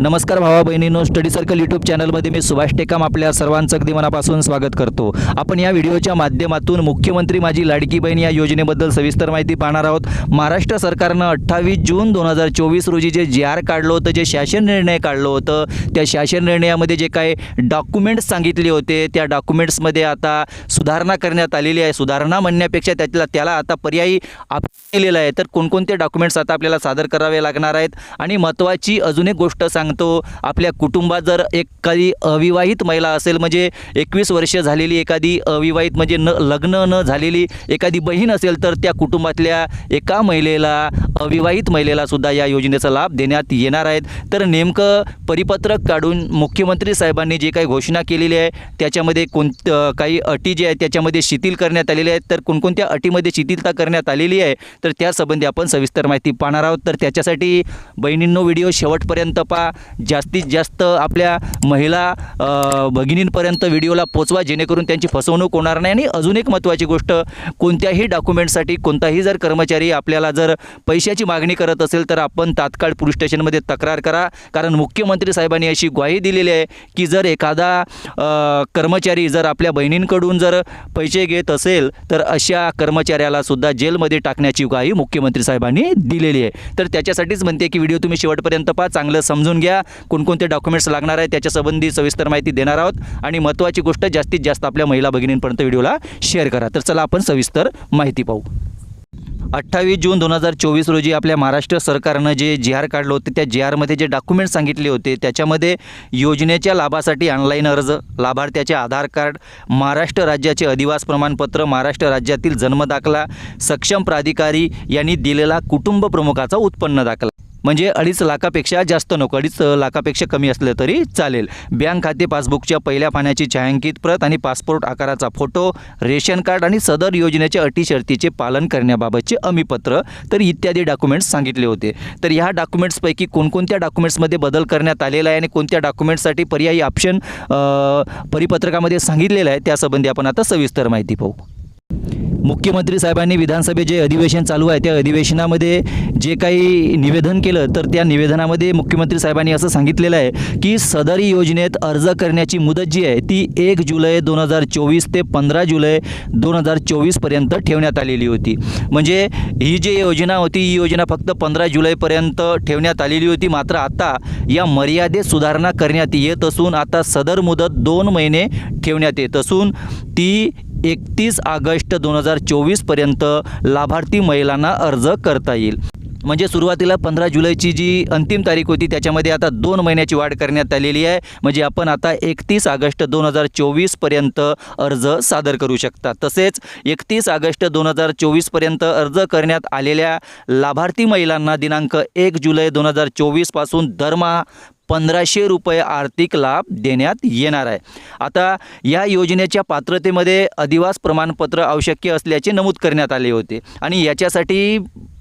नमस्कार भावा बहिणीनो study circle YouTube चॅनलमध्ये मी सुभाष टेकाम आपल्या सर्वांचं अगदी मनापासून स्वागत करतो. आपण या व्हिडिओच्या माध्यमातून मुख्यमंत्री माझी लाडकी बहीण या योजनेबद्दल सविस्तर माहिती पाहणार आहोत. महाराष्ट्र सरकारनं अठ्ठावीस जून दोन हजार चोवीस रोजी जे जी आर काढलं होतं जे शासन निर्णय काढलं होतं त्या शासन निर्णयामध्ये जे काही डॉक्युमेंट्स सांगितले होते त्या डॉक्युमेंट्समध्ये आता सुधारणा करण्यात आलेली आहे. सुधारणा म्हणण्यापेक्षा त्यातला त्याला आता पर्यायी आप केलेला आहे. तर कोणकोणते डॉक्युमेंट्स आता आपल्याला सादर करावे लागणार आहेत? आणि महत्त्वाची अजून एक गोष्ट सांग सांगतो आपल्या कुटुंबात जर एखादी अविवाहित महिला असेल म्हणजे एकवीस वर्ष झालेली एखादी अविवाहित म्हणजे न लग्न न झालेली एखादी बहीण असेल तर त्या कुटुंबातल्या एका महिलेला अविवाहित महिलेला सुद्धा या योजनेचा लाभ देण्यात येणार आहेत. तर नेमकं परिपत्रक काढून मुख्यमंत्री साहेबांनी जे काही घोषणा केलेली आहे त्याच्यामध्ये कोण काही अटी जे आहेत त्याच्यामध्ये शिथिल करण्यात आलेल्या आहेत. तर कोणकोणत्या अटीमध्ये शिथिलता करण्यात आलेली आहे तर त्यासंबंधी आपण सविस्तर माहिती पाहणार आहोत. तर त्याच्यासाठी बहिणींनो व्हिडिओ शेवटपर्यंत पहा. जास्तीत जास्त आपल्या महिला भगिनींपर्यंत व्हिडिओला पोचवा जेणेकरून त्यांची फसवणूक होणार नाही. आणि अजून एक महत्त्वाची गोष्ट कोणत्याही डॉक्युमेंटसाठी कोणताही जर कर्मचारी आपल्याला जर पैशाची मागणी करत असेल तर आपण तात्काळ पोलीस स्टेशनमध्ये तक्रार करा. कारण मुख्यमंत्री साहेबांनी अशी ग्वाही दिलेली आहे की जर एखादा कर्मचारी जर आपल्या बहिणींकडून जर पैसे घेत असेल तर अशा कर्मचाऱ्यालासुद्धा जेलमध्ये टाकण्याची ग्वाही मुख्यमंत्री साहेबांनी दिलेली आहे. तर त्याच्यासाठीच म्हणते की व्हिडिओ तुम्ही शेवटपर्यंत पहा चांगलं समजून घ्या. कोणकोणते डॉक्युमेंट्स लागणार आहे त्याच्यासंबंधी सविस्तर माहिती देणार आहोत. आणि महत्त्वाची गोष्ट जास्तीत जास्त आपल्या महिला भगिनींपर्यंत व्हिडिओला शेअर करा. तर चला आपण सविस्तर माहिती पाहू. अठ्ठावीस जून दोन हजार चोवीस रोजी आपल्या महाराष्ट्र सरकारनं जे जी आर काढलं होतं त्या जी आरमध्ये जे डॉक्युमेंट सांगितले होते त्याच्यामध्ये योजनेच्या लाभासाठी ऑनलाईन अर्ज लाभार्थ्याचे आधार कार्ड महाराष्ट्र राज्याचे अधिवास प्रमाणपत्र महाराष्ट्र राज्यातील जन्मदाखला सक्षम प्राधिकारी यांनी दिलेला कुटुंब प्रमुखाचा उत्पन्न दाखला. म्हणजे अडीच लाखापेक्षा जास्त नको अडीच लाखापेक्षा कमी असलं तरी चालेल. बँक खाते पासबुकच्या पहिल्या पाण्याची छायांकित प्रत आणि पासपोर्ट आकाराचा फोटो रेशन कार्ड आणि सदर योजनेच्या अटी शर्तीचे पालन करण्याबाबतचे अमीपत्र तर इत्यादी डॉक्युमेंट्स सांगितले होते. तर ह्या डॉक्युमेंट्सपैकी कोणकोणत्या डॉक्युमेंट्समध्ये बदल करण्यात आलेला आहे आणि कोणत्या डॉक्युमेंट्ससाठी पर्यायी ऑप्शन परिपत्रकामध्ये सांगितलेलं आहे त्यासंबंधी आपण आता सविस्तर माहिती पाहू. मुख्यमंत्री साहेबांनी विधानसभेत जे अधिवेशन चालू आहे त्या अधिवेशनामध्ये जे काही निवेदन केलं तर त्या निवेदनामध्ये मुख्यमंत्री साहेबांनी असं सांगितलेलं आहे की सदरी योजनेत अर्ज करण्याची मुदत जी आहे ती एक जुलै दोन हजार चोवीस ते पंधरा जुलै दोन हजार चोवीसपर्यंत ठेवण्यात आलेली होती. म्हणजे ही जी योजना होती ही योजना फक्त पंधरा जुलैपर्यंत ठेवण्यात आलेली होती मात्र आता या मर्यादेत सुधारणा करण्यात येत असून आता सदर मुदत दोन महिने ठेवण्यात येत असून ती एकतीस ऑगस्ट दोन हजार चोवीसपर्यंत लाभार्थी महिलांना अर्ज करता येईल. म्हणजे सुरुवातीला पंधरा जुलैची जी अंतिम तारीख होती त्याच्यामध्ये आता दोन महिन्याची वाढ करण्यात आलेली आहे. म्हणजे आपण आता एकतीस ऑगस्ट दोन हजार चोवीसपर्यंत अर्ज सादर करू शकता. तसेच एकतीस ऑगस्ट दोन हजार चोवीसपर्यंत अर्ज करण्यात आलेल्या लाभार्थी महिलांना दिनांक एक जुलै दोन हजार चोवीसपासून दरमहा पंधराशे रुपये आर्थिक लाभ देण्यात येणार आहे. आता या योजनेच्या पात्रतेमध्ये अधिवास प्रमाणपत्र आवश्यक असल्याचे नमूद करण्यात आले होते आणि याच्यासाठी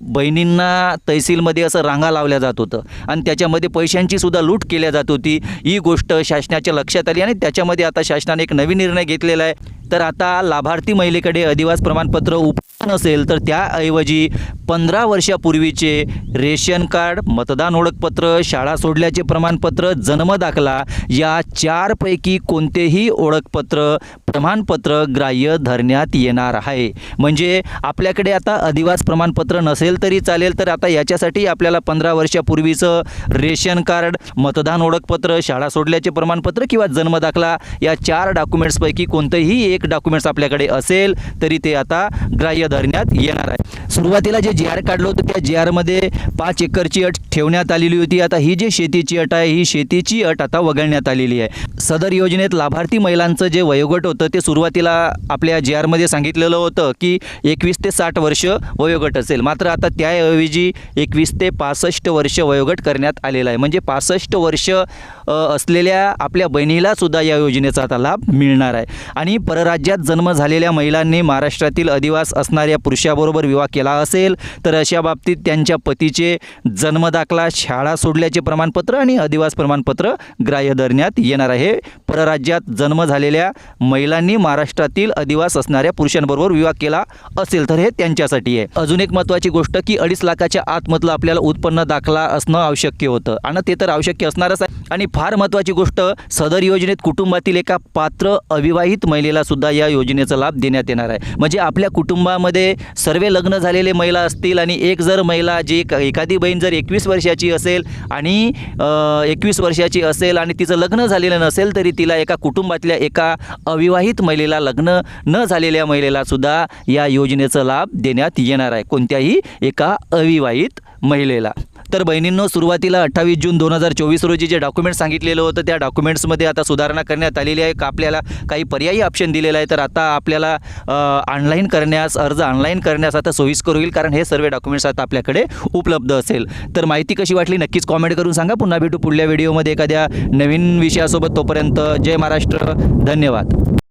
बहिणींना तहसीलमध्ये असं रांगा लावल्या जात होतं आणि त्याच्यामध्ये पैशांची सुद्धा लूट केल्या जात होती. ही गोष्ट शासनाच्या लक्षात आली आणि त्याच्यामध्ये आता शासनाने एक नवीन निर्णय घेतलेला आहे. तर आता लाभार्थी महिलेकडे अधिवास प्रमाणपत्र उप नसेल तर त्याऐवजी पंधरा वर्षापूर्वीचे रेशन कार्ड मतदान ओळखपत्र शाळा सोडल्याचे प्रमाणपत्र जन्मदाखला या चारपैकी कोणतेही ओळखपत्र प्रमाणपत्र ग्राह्य धरण्यात येणार आहे. म्हणजे आपल्याकडे आता अधिवास प्रमाणपत्र नसेल तरी चालेल तर आता याच्यासाठी आपल्याला पंधरा वर्षापूर्वीचं रेशन कार्ड मतदान ओळखपत्र शाळा सोडल्याचे प्रमाणपत्र किंवा जन्मदाखला या चार डॉक्युमेंट्सपैकी कोणतंही एक डॉक्युमेंट्स आपल्याकडे असेल तरी ते आता ग्राह्य धरण्यात येणार आहे. सुरुवातीला जे जी आर काढलं होतं त्या जी आरमध्ये पाच एकरची अट ठेवण्यात आलेली होती. आता ही जी शेतीची अट आहे ही शेतीची अट आता वगळण्यात आलेली आहे. सदर योजनेत लाभार्थी महिलांचं जे वयोगट होतं ते सुरुवातीला आपल्या जी आरमध्ये सांगितलेलं होतं की एकवीस ते साठ वर्ष वयोगट असेल. मात्र आता त्याऐवजी एकवीस ते पासष्ट वर्ष वयोगट करण्यात आलेला आहे. म्हणजे पासष्ट वर्ष असलेल्या आपल्या बहिणीलासुद्धा या योजनेचा आता लाभ मिळणार आहे. आणि परराज्यात जन्म झालेल्या महिलांनी महाराष्ट्रातील अधिवास असणाऱ्या पुरुषाबरोबर विवाह केला असेल तर अशा बाबतीत त्यांच्या पतीचे जन्मदाखला शाळा सोडल्याचे प्रमाणपत्र आणि अधिवास प्रमाणपत्र ग्राह्य धरण्यात येणार आहे. परराज्यात जन्म झालेल्या महिला महिलांनी महाराष्ट्रातील अधिवास असणाऱ्या पुरुषांबरोबर विवाह केला असेल तर हे त्यांच्यासाठी आहे. अजून एक महत्त्वाची गोष्ट की अडीच लाखाच्या आतमधलं आपल्याला उत्पन्न दाखला असणं आवश्यक होतं. आणि ते तर आवश्यक असणारच आहे. आणि फार महत्त्वाची गोष्ट सदर योजनेत कुटुंबातील एका पात्र अविवाहित महिलेला सुद्धा या योजनेचा लाभ देण्यात येणार आहे. म्हणजे आपल्या कुटुंबामध्ये सर्व लग्न झालेले महिला असतील आणि एक जर महिला जी एक- एखादी बहीण जर एकवीस वर्षाची असेल आणि एकवीस वर्षाची असेल आणि तिचं लग्न झालेलं नसेल तरी तिला एका कुटुंबातल्या एका अविवाहित महिलेला लग्न न झालेल्या महिलेला सुद्धा या योजनेचा लाभ देण्यात येणार आहे. कोणत्याही एका अविवाहित महिलेला. तर बहिणींनो सुरुवातीला अठ्ठावीस जून दोन हजार चोवीस रोजी जे डॉक्युमेंट सांगितलेलं होतं त्या डॉक्युमेंट्समध्ये आता सुधारणा करण्यात आलेली आहे. का आपल्याला काही पर्यायी ऑप्शन दिलेला आहे तर आता आपल्याला ऑनलाईन करण्यास अर्ज ऑनलाईन करण्यास आता सोयीस्कर होईल कारण हे सर्व डॉक्युमेंट्स आता आपल्याकडे उपलब्ध असेल. तर माहिती कशी वाटली नक्कीच कॉमेंट करून सांगा. पुन्हा भेटू पुढल्या व्हिडिओमध्ये एखाद्या नवीन विषयासोबत तोपर्यंत जय महाराष्ट्र. धन्यवाद.